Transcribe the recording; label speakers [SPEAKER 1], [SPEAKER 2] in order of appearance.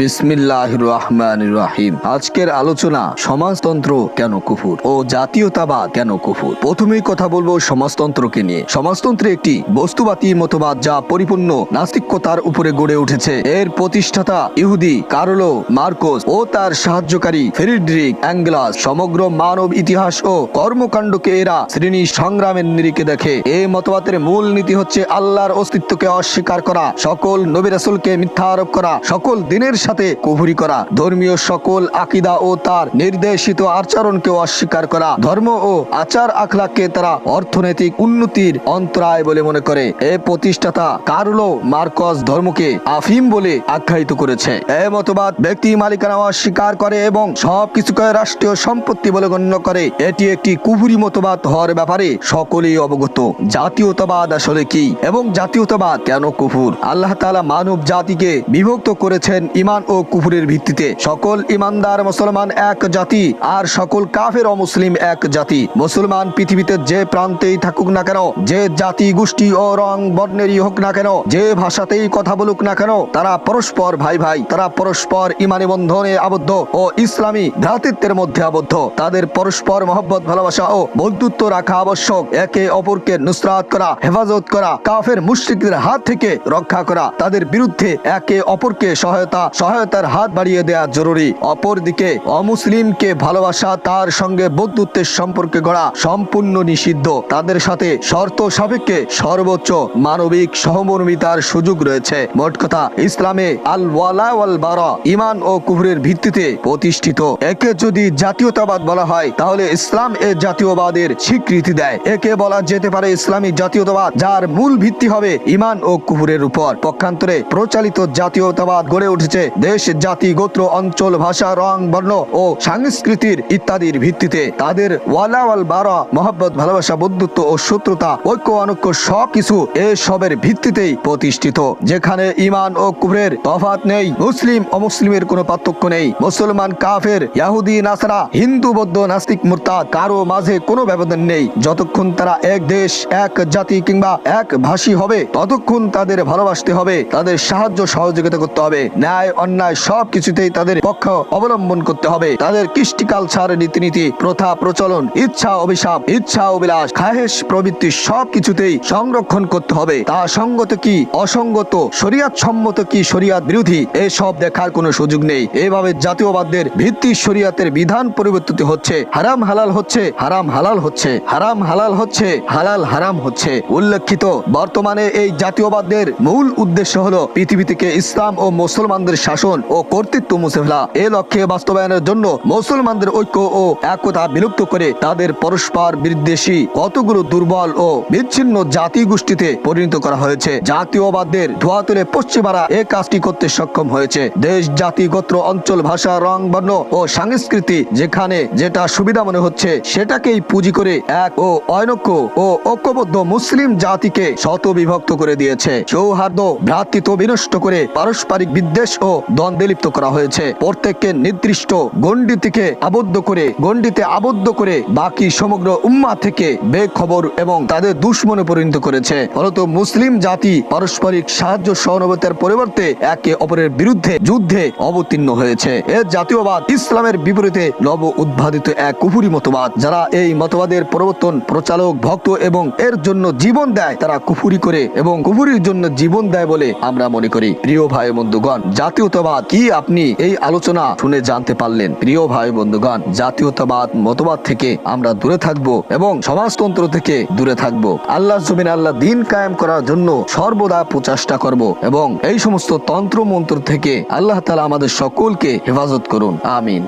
[SPEAKER 1] বিসমিল্লাহ রহমান রাহিম আজকের আলোচনা, সমাজতন্ত্র কেন কুফুর? ও জাতীয়তাবাদ কেন কুফুর? প্রথমেই কথা বলব সমাজতন্ত্রকে নিয়ে। সমাজতন্ত্রে একটি বস্তুবাদী মতবাদ যা পরিপূর্ণ নাস্তিকতার উপরে গড়ে উঠেছে। এর প্রতিষ্ঠাতা ইহুদি কার্লো মার্কোস ও তার সাহায্যকারী ফেরিড্রিক অ্যাঙ্গলাস সমগ্র মানব ইতিহাস ও কর্মকাণ্ডকে এরা শ্রেণি সংগ্রামের নিরিখে দেখে। এই মতবাদের মূল নীতি হচ্ছে আল্লাহর অস্তিত্বকে অস্বীকার করা, সকল নবী রাসূলকে মিথ্যা আরোপ করা, সকল দিনের সাথে কুহুরি করা। ধর্মীয় সকল আকিদা ও তার নির্দেশিত আচরণকে অস্বীকার করা। ধর্ম ও আচার আখলাককে তারা অর্থনৈতিক উন্নতির অন্তরায় বলে মনে করে। এ প্রতিষ্ঠাতা কার্লো মার্কস ধর্মকে আফিম বলে আখ্যায়িত করেছে। এ মতবাদ ব্যক্তি মালিকানা অস্বীকার করে এবং সব কিছুকে রাষ্ট্রীয় সম্পত্তি বলে গণ্য করে। এটি একটি কুহুরি মতবাদ হওয়ার ব্যাপারে সকলেই অবগত। জাতীয়তাবাদ আসলে কি এবং জাতীয়তাবাদ কেন কুফুর আল্লাহ তালা মানব জাতিকে বিভক্ত করেছেন ইমান ও কুফুরের ভিত্তিতে সকল ইমানদার মুসলমান এক জাতি আর সকল কাফের অমুসলিম এক জাতি। মুসলমান পৃথিবীতে যে প্রান্তেই থাকুক না কেন, যে জাতি, গোষ্ঠী ও রং বর্ণেরই হোক না কেন, যে ভাষাতেই কথা বলুক না কেন, তারা পরস্পর ভাই ভাই, তারা পরস্পর ইমানি বন্ধনে আবদ্ধ ও ইসলামী ভ্রাতৃত্বের মধ্যে আবদ্ধ। তাদের পরস্পর মহব্বত, ভালোবাসা ও বন্ধুত্ব রাখা আবশ্যক। একে অপরকে নুসরাত করা, হেফাজত করা, কাফের মুশরিকদের হাত থেকে রক্ষা করা, তাদের বিরুদ্ধে একে অপরকে সহায়তা সহায়তার হাত বাড়িয়ে দেওয়া জরুরি। অপরদিকে, অমুসলিমকে ভালোবাসা তার সঙ্গে বন্ধুত্বের সম্পর্কে গড়া সম্পূর্ণ নিষিদ্ধ। তাদের সাথে শর্ত সাপেক্ষে সর্বোচ্চ মানবিক সহমর্মিতার সুযোগ রয়েছে। মোট কথা, ইসলামে আল ওয়ালা ওয়াল বারা ইমান ও কুফরের ভিত্তিতে প্রতিষ্ঠিত। একে যদি জাতীয়তাবাদ বলা হয়, তাহলে ইসলাম এ জাতীয়বাদের স্বীকৃতি দেয়। একে বলা যেতে পারে ইসলামী জাতীয়তাবাদ, যার মূল ভিত্তি হবে ইমান ও কুহুরের উপর। পক্ষান্তরে প্রচালিত জাতীয়তাবাদ গড়ে উঠেছে দেশ, জাতি, গোত্র, অঞ্চল, ভাষা, রং, বর্ণ ও সংস্কৃতির ইত্যাদির ভিত্তিতে তাদের ওয়ালাওয়াল বারা, মহব্বত, ভালোবাসা, বন্ধুত্ব ও শত্রুতা, ঐক্য, অনৈক্য সব কিছু এসবের ভিত্তিতেই প্রতিষ্ঠিত। যেখানে ইমান ও কুফরের তফাত নেই, মুসলিম অমুসলিমের কোনো পার্থক্য নেই। মুসলমান কাফের, ইয়াহুদি, নাসারা, হিন্দু, বৌদ্ধ, নাস্তিক, মুরতাদ, কারও মাঝে কোনো ব্যবধান নেই। যতক্ষণ তারা এক দেশ, এক জাতি কিংবা এক ভাষী হবে, ততক্ষণ তাদের ভালোবাসতে হবে, তাদের সাহায্য সহযোগিতা করতে হবে। ন্যায় অন্যায় সব কিছুতেই তাদের পক্ষ অবলম্বন করতে হবে। তাদের কৃষ্টি কালচার রীতিনীতি প্রথা, প্রচলন, ইচ্ছা, অভিশাপ, ইচ্ছা, অভিলাষ, খাহেশ প্রবৃত্তি সব কিছুতেই সংরক্ষণ করতে হবে। তা সঙ্গত কি, অসঙ্গত শরিয়াত সম্মত কি, শরিয়াত বিরোধী, এসব দেখার কোনো সুযোগ নেই। এভাবে জাতীয়বাদের ভিত্তি শরিয়াতের বিধান পরিবর্তিত হচ্ছে। হারাম হালাল হচ্ছে, হারাম হালাল হচ্ছে। হারাম হালাল হচ্ছে, হালাল হারাম হচ্ছে। উল্লেখিত, বর্তমানে এই জাতীয়বাদের মূল উদ্দেশ্য হলো পৃথিবী থেকে ইসলাম ও মুসলমানদের শাসন ও কর্তৃত্ব মুছে ফেলা। এ লক্ষ্যে বাস্তবায়নের জন্য মুসলমানদের ঐক্য ও একতা বিলুপ্ত করে তাদের পরস্পর বিদ্বেষী, কতগুলো দুর্বল ও বিচ্ছিন্ন জাতি গোষ্ঠীতে পরিণত করা হয়েছে। জাতীয়বাদের ধোয়া তুলে পশ্চিমারা এ কাজটি করতে সক্ষম হয়েছে। দেশ, জাতি, গোত্র, অঞ্চল, ভাষা, রং, বর্ণ ও সংস্কৃতি যেখানে যেটা সুবিধা মনে হচ্ছে, সেটাকেই পুঁজি করে এক ও অনৈক্য ও ঐক্যবদ্ধ মুসলিম জাতিকে শত বিভক্ত করে দিয়েছে। সৌহার্দ্য, ভ্রাতৃত্ব বিনষ্ট করে পারস্পরিক বিদ্বেষ ও দ্বন্দ্বে লিপ্ত করা হয়েছে। প্রত্যেককে নির্দিষ্ট গণ্ডি থেকে আবদ্ধ করে, গণ্ডিতে আবদ্ধ করে বাকি সমগ্র উম্মা থেকে বেখবর এবং তাদের দুশ্মনে পরিণত করেছে। ফলত মুসলিম জাতি পারস্পরিক সাহায্য সহানুভূতির পরিবর্তে একে অপরের বিরুদ্ধে যুদ্ধে অবতীর্ণ হয়েছে। এর জাতীয়বাদ ইসলামের বিপরীতে নব উদ্ভাদিত এক কুহুরি মতবাদ, যারা এই মতবাদের প্রবর্তন, প্রচালক, ভক্ত এবং এর জন্য জীবন দেয়, তারা কুফুরি করে এবং কুফুরির জন্য জীবন দেয় বলে আমরা মনে করি। প্রিয় ভাই বন্ধুগণ জাতীয়তাবাদ। কি আপনি এই আলোচনা শুনে জানতে পারলেন? প্রিয় ভাই বন্ধুগণ, জাতীয়তাবাদ মতবাদ থেকে আমরা দূরে থাকব এবং সমাজতন্ত্র থেকে দূরে থাকব। আল্লাহ জমিন আল্লাহ দিন কায়েম করার জন্য সর্বদা প্রচেষ্টা করব এবং এই সমস্ত তন্ত্র মন্ত্র থেকে আল্লাহ তালা আমাদের সকলকে হেফাজত করুন। আমিন।